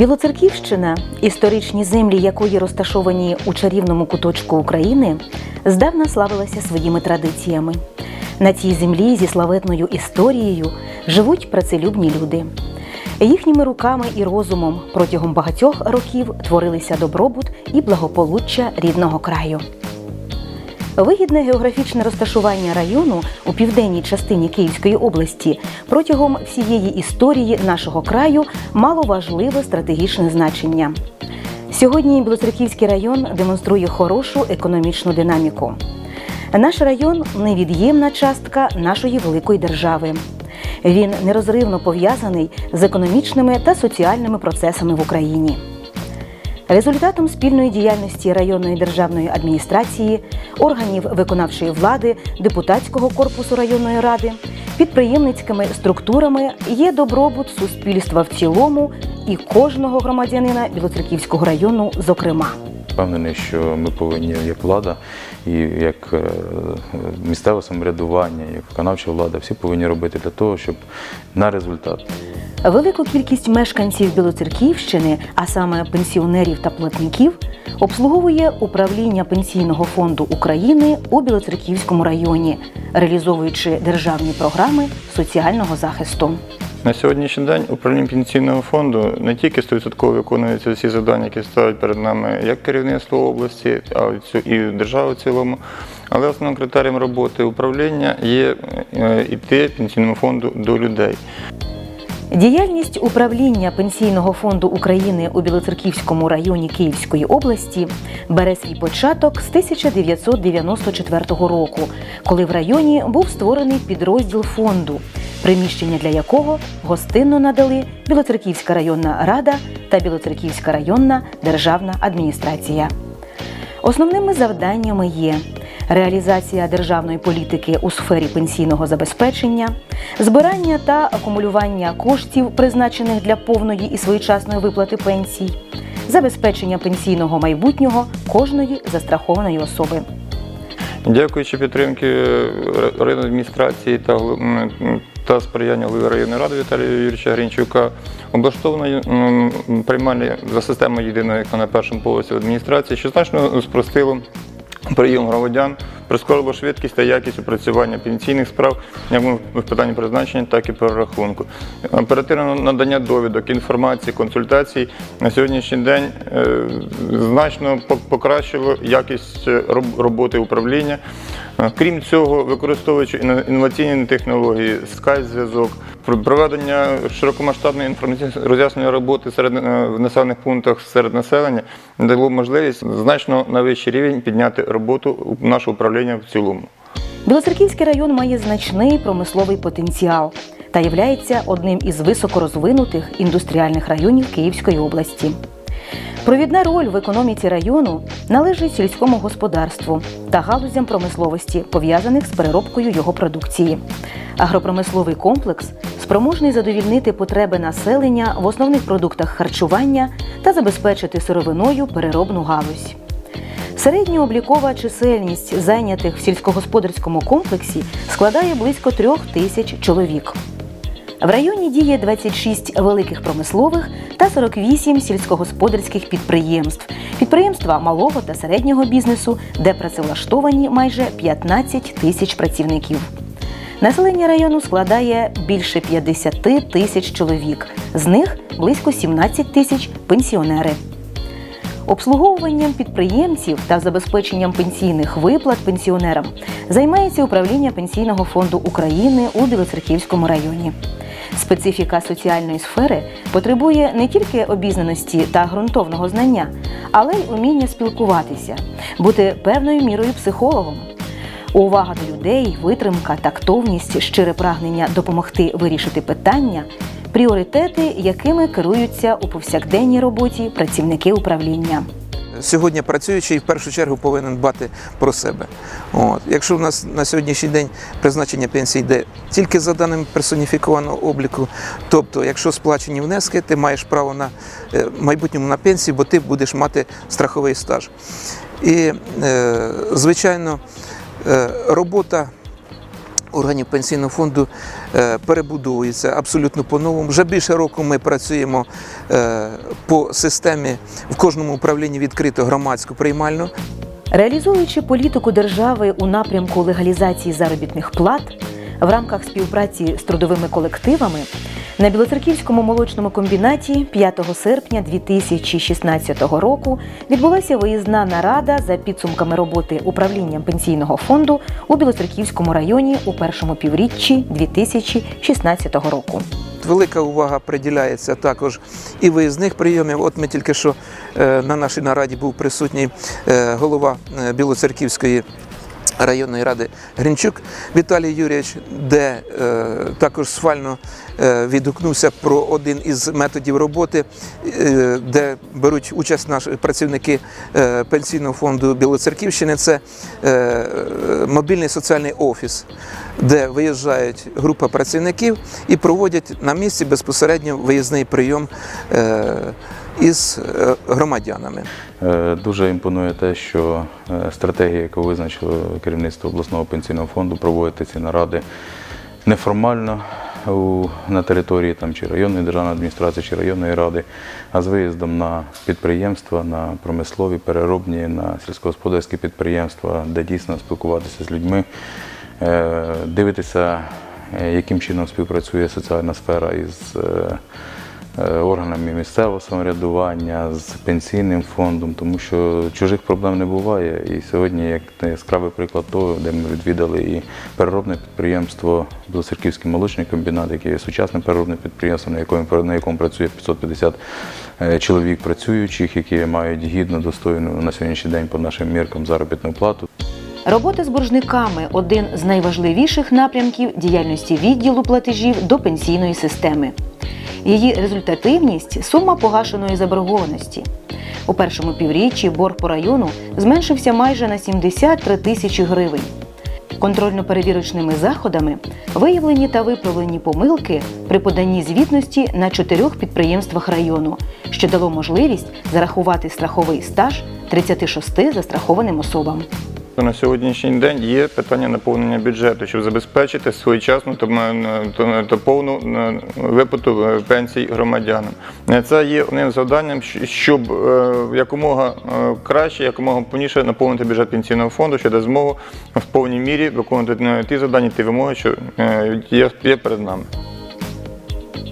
Білоцерківщина, історичні землі якої розташовані у чарівному куточку України, здавна славилася своїми традиціями. На цій землі зі славетною історією живуть працелюбні люди. Їхніми руками і розумом протягом багатьох років творилися добробут і благополуччя рідного краю. Вигідне географічне розташування району у південній частині Київської області протягом всієї історії нашого краю мало важливе стратегічне значення. Сьогодні Білоцерківський район демонструє хорошу економічну динаміку. Наш район невід'ємна частка нашої великої держави. Він нерозривно пов'язаний з економічними та соціальними процесами в Україні. Результатом спільної діяльності районної державної адміністрації, органів виконавчої влади, депутатського корпусу районної ради, підприємницькими структурами є добробут суспільства в цілому і кожного громадянина Білоцерківського району, зокрема. Впевнений, що ми повинні як влада і як е, місцеве самоврядування, як виконавча влада, всі повинні робити для того, щоб на результат Велику кількість мешканців Білоцерківщини, а саме пенсіонерів та платників, обслуговує управління Пенсійного фонду України у Білоцерківському районі, реалізовуючи державні програми соціального захисту. На сьогоднішній день управління пенсійного фонду не тільки 100% виконуються всі завдання, які ставить перед нами як керівництво області, а і держава в цілому. Але основним критерієм роботи управління є е, йти пенсійному фонду до людей. Діяльність управління Пенсійного фонду України у Білоцерківському районі Київської області бере свій початок з 1994 року, коли в районі був створений підрозділ фонду, приміщення для якого гостинно надали Білоцерківська районна рада та Білоцерківська районна державна адміністрація. Основними завданнями є реалізація державної політики у сфері пенсійного забезпечення, збирання та акумулювання коштів, призначених для повної і своєчасної виплати пенсій, забезпечення пенсійного майбутнього кожної застрахованої особи. Дякуючи підтримки е, районної адміністрації та, та сприяння голови районної ради Віталія Юрійовича Гринчука, облаштовано м, приймальні за системою єдиної на першому поверсі адміністрації, що значно спростило прийом громадян, прискорило швидкість та якість опрацювання пенсійних справ як в питанні призначення, так і перерахунку. Оперативне надання довідок, інформації, консультацій на сьогоднішній день е, значно покращило якість е, роботи управління. Крім цього, використовуючи інноваційні технології, скайп-зв'язок, пр- проведення широкомасштабної інформаційної роз'яснення роботи серед е, в населених пунктах серед населення дало можливість значно на вищий рівень підняти роботу нашого управління в цілому. Білоцерківський район має значний промисловий потенціал та являється одним із високорозвинутих індустріальних районів Київської області. Провідна роль в економіці району належить сільському господарству та галузям промисловості, пов'язаних з переробкою його продукції. Агропромисловий комплекс спроможний задовільнити потреби населення в основних продуктах харчування та забезпечити сировиною переробну галузь. Середньооблікова чисельність зайнятих в сільськогосподарському комплексі складає близько трьох тисяч чоловік. В районі діє 26 великих промислових та 48 сільськогосподарських підприємств, підприємства малого та середнього бізнесу, де працевлаштовані майже 15 тисяч працівників. Населення району складає більше 50 тисяч чоловік, з них близько 17 тисяч пенсіонери. Обслуговуванням підприємців та забезпеченням пенсійних виплат пенсіонерам займається управління Пенсійного фонду України у Білоцерківському районі. Специфіка соціальної сфери потребує не тільки обізнаності та ґрунтовного знання, але й уміння спілкуватися, бути певною мірою психологом. Увага до людей, витримка, тактовність, щире прагнення допомогти вирішити питання пріоритети, якими керуються у повсякденній роботі працівники управління. Сьогодні працюючий в першу чергу повинен дбати про себе. От. Якщо в нас на сьогоднішній день призначення пенсії йде тільки за даними персоніфікованого обліку, тобто, якщо сплачені внески, ти маєш право на е, майбутньому на пенсію, бо ти будеш мати страховий стаж. І, е, звичайно, е, робота органів пенсійного фонду е, перебудовується абсолютно по-новому. Вже більше року ми працюємо е, по системі в кожному управлінні відкрито громадську приймальну. Реалізуючи політику держави у напрямку легалізації заробітних плат в рамках співпраці з трудовими колективами, на Білоцерківському молочному комбінаті 5 серпня 2016 року відбулася виїзна нарада за підсумками роботи управлінням пенсійного фонду у Білоцерківському районі у першому півріччі 2016 року. Велика увага приділяється також і виїзних прийомів. От ми тільки що е, на нашій нараді був присутній е, голова е, Білоцерківської районної ради Гринчук Віталій Юрійович, де е, також схвально е, відгукнувся про один із методів роботи, е, де беруть участь наші працівники е, пенсійного фонду Білоцерківщини. Це е, мобільний соціальний офіс, де виїжджають група працівників і проводять на місці безпосередньо виїзний прийом е, із е, громадянами. Е, Дуже імпонує те, що е, стратегія, яку визначило керівництво обласного пенсійного фонду, проводити ці наради неформально на території там, чи районної державної адміністрації, чи районної ради, а з виїздом на підприємства, на промислові, переробні, на сільськогосподарські підприємства, де дійсно спілкуватися з людьми, дивитися, яким чином співпрацює соціальна сфера із. Е, органами місцевого самоврядування, з пенсійним фондом, тому що чужих проблем не буває. І сьогодні, як яскравий приклад того, де ми відвідали і переробне підприємство Білоцерківський молочний комбінат, який є сучасним переробним підприємством, на якому, на якому працює 550 е, чоловік працюючих, які мають гідно достойну на сьогоднішній день по нашим міркам заробітну плату. Робота з боржниками один з найважливіших напрямків діяльності відділу платежів до пенсійної системи. Її результативність сума погашеної заборгованості. У першому півріччі борг по району зменшився майже на 73 тисячі гривень. Контрольно-перевірочними заходами виявлені та виправлені помилки при поданні звітності на чотирьох підприємствах району, що дало можливість зарахувати страховий стаж 36 застрахованим особам. На сьогоднішній день є питання наповнення бюджету, щоб забезпечити своєчасну та, повну виплату е, пенсій громадянам. Е, Це є одним завданням, щоб е, якомога краще, якомога повніше наповнити бюджет пенсійного фонду, що дасть змогу в повній мірі виконувати ті завдання, ті вимоги, що є перед нами.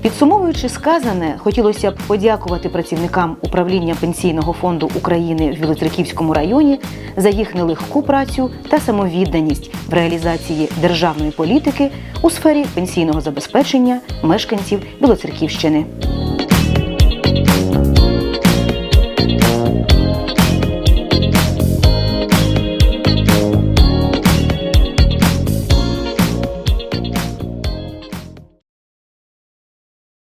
Підсумовуючи сказане, хотілося б подякувати працівникам управління пенсійного фонду України в Білоцерківському районі за їх нелегку працю та самовідданість в реалізації державної політики у сфері пенсійного забезпечення мешканців Білоцерківщини.